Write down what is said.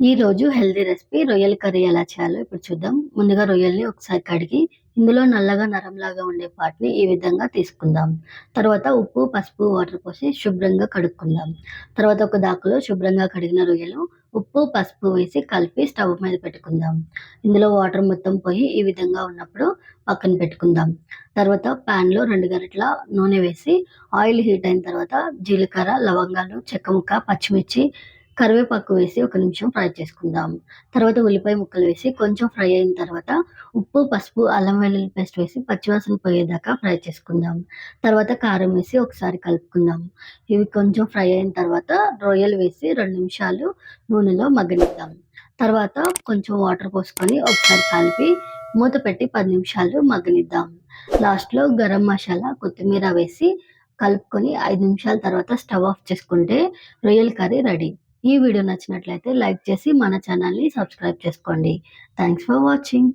ఈరోజు healthy recipe రొయ్యల curry ఎలా చేయాలో ఇప్పుడు చూద్దాం. ముందుగా రొయ్యల్ని ఒకసారి కడిగి ఇందులో నల్లగా నరంలాగా ఉండే పార్ట్ని ఈ విధంగా తీసుకుందాం. తర్వాత ఉప్పు పసుపు వాటర్ పోసి శుభ్రంగా కడుక్కుందాం. తర్వాత ఒక దాకులో శుభ్రంగా కడిగిన రొయ్యలు ఉప్పు పసుపు వేసి కలిపి స్టవ్ మీద పెట్టుకుందాం. ఇందులో వాటర్ మొత్తం పోయి ఈ విధంగా ఉన్నప్పుడు పక్కన పెట్టుకుందాం. తర్వాత ప్యాన్లో రెండు గరిటల నూనె వేసి ఆయిల్ హీట్ అయిన తర్వాత జీలకర్ర లవంగాలు చెక్క ముక్క పచ్చిమిర్చి కరివేపాకు వేసి ఒక నిమిషం ఫ్రై చేసుకుందాం. తర్వాత ఉల్లిపాయ ముక్కలు వేసి కొంచెం ఫ్రై అయిన తర్వాత ఉప్పు పసుపు అల్లం వెల్లుల్లి పేస్ట్ వేసి పచ్చివాసన పోయేదాకా ఫ్రై చేసుకుందాం. తర్వాత కారం వేసి ఒకసారి కలుపుకుందాం. ఇవి కొంచెం ఫ్రై అయిన తర్వాత రొయ్యలు వేసి రెండు నిమిషాలు నూనెలో మగ్గనిద్దాం. తర్వాత కొంచెం వాటర్ పోసుకొని ఒకసారి కలిపి మూత పెట్టి పది నిమిషాలు మగ్గనిద్దాం. లాస్ట్లో గరం మసాలా కొత్తిమీర వేసి కలుపుకొని ఐదు నిమిషాల తర్వాత స్టవ్ ఆఫ్ చేసుకుంటే రొయ్యల కర్రీ రెడీ. ఈ వీడియో నచ్చినట్లయితే లైక్ చేసి మన ఛానల్ని సబ్స్క్రైబ్ చేసుకోండి. Thanks for watching